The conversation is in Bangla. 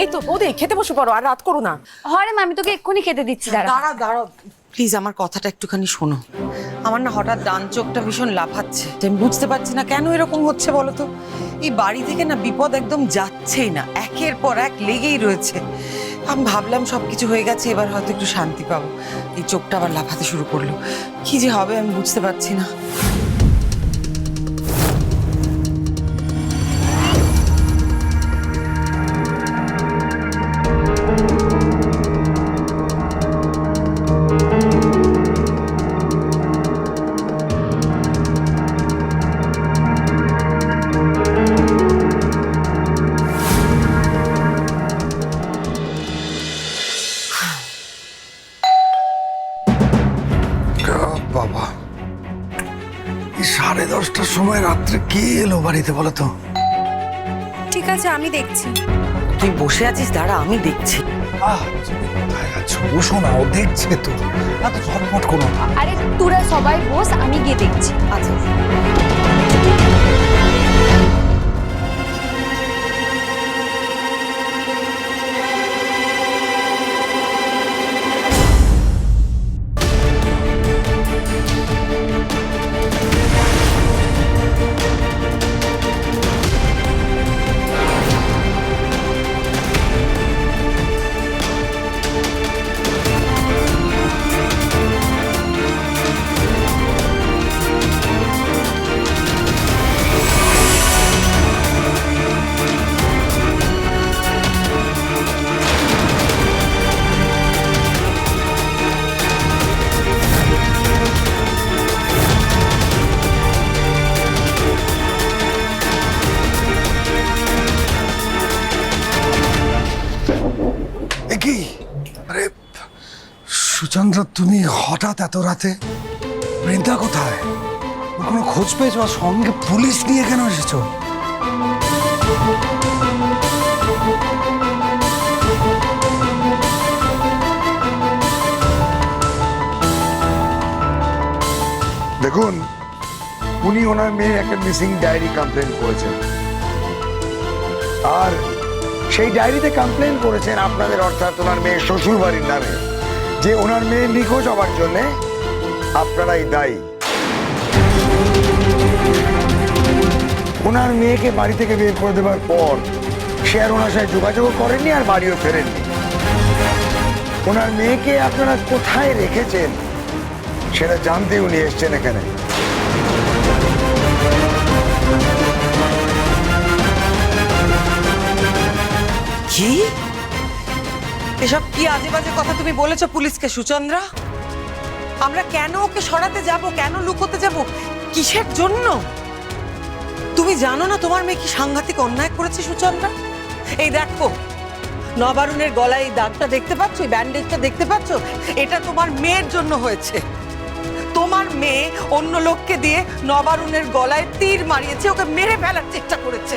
এই তো বৌদি খেতে বসে পড়ো আর রাত করো না। হরে মা আমি তোকে এক্ষুনি খেতে দিচ্ছি দাঁড়া। দাঁড়া দাঁড়া প্লিজ আমার কথাটা একটুখানি শোনো। আমার না হঠাৎ ডান চোখটা ভীষণ লাফাচ্ছে। আমি বুঝতে পারছি না কেন এরকম হচ্ছে বলো তো? এই বাড়ি থেকে না বিপদ একদম যাচ্ছেই না একের পর এক লেগেই রয়েছে। আমি ভাবলাম সব কিছু হয়ে গেছে এবার হয়তো একটু শান্তি পাবো। এই চোখটা আবার লাফাতে শুরু করল। কি যে হবে আমি বুঝতে পারছি না। দশটার সময় রাত্রে কে এলো বাড়িতে বলো তো? ঠিক আছে আমি দেখছি। তুই বসে আছিস দাঁড়া আমি দেখছি। আহ তুমি কোথায় আছো? বসো না ও দেখছে তো। এত ঝটপট করো না। আরে তোরা সবাই বস আমি গিয়ে দেখছি। আচ্ছা সুচন্দ্র, তুমি হঠাৎ এত রাতে বৃন্দা কোথায়? কোনো খোঁজ পেয়েছ আর সঙ্গে পুলিশ নিয়ে কেন এসেছ? দেখুন, উনি ওনার মেয়ের একটা মিসিং ডায়েরি কমপ্লেন করেছেন। আর সেই ডায়েরিতে কমপ্লেন করেছেন আপনাদের, অর্থাৎ ওনার মেয়ের শ্বশুর বাড়ির নামে। যে ওনার মেয়ে নিখোঁজ হওয়ার জন্যে আপনারাই দায়ী। ওনার মেয়েকে বাড়ি থেকে বের করে দেওয়ার পর সে আর ওনার সাথে যোগাযোগ করেননি আর বাড়িও ফেরেননি। ওনার মেয়েকে আপনারা কোথায় রেখেছেন সেটা জানতে উনি এসছেন এখানে। কি? এসব কি আজে বাজে কথা তুমি বলেছ পুলিশকে, সুচন্দ্রা? আমরা কেন ওকে সরাতে যাব, কেন লুকোতে যাব? কিসের জন্য? তুমি জানো না তোমার মেয়ে কি সাংঘাতিক অন্যায় করেছে, সুচন্দ্রা? এই দেখো, নবারুণের গলায় দাগটা দেখতে পাচ্ছ, এই ব্যান্ডেজটা দেখতে পাচ্ছ? এটা তোমার মেয়ের জন্য হয়েছে। তোমার মেয়ে অন্য লোককে দিয়ে নবারুণের গলায় তীর মারিয়েছে, ওকে মেরে ফেলার চেষ্টা করেছে।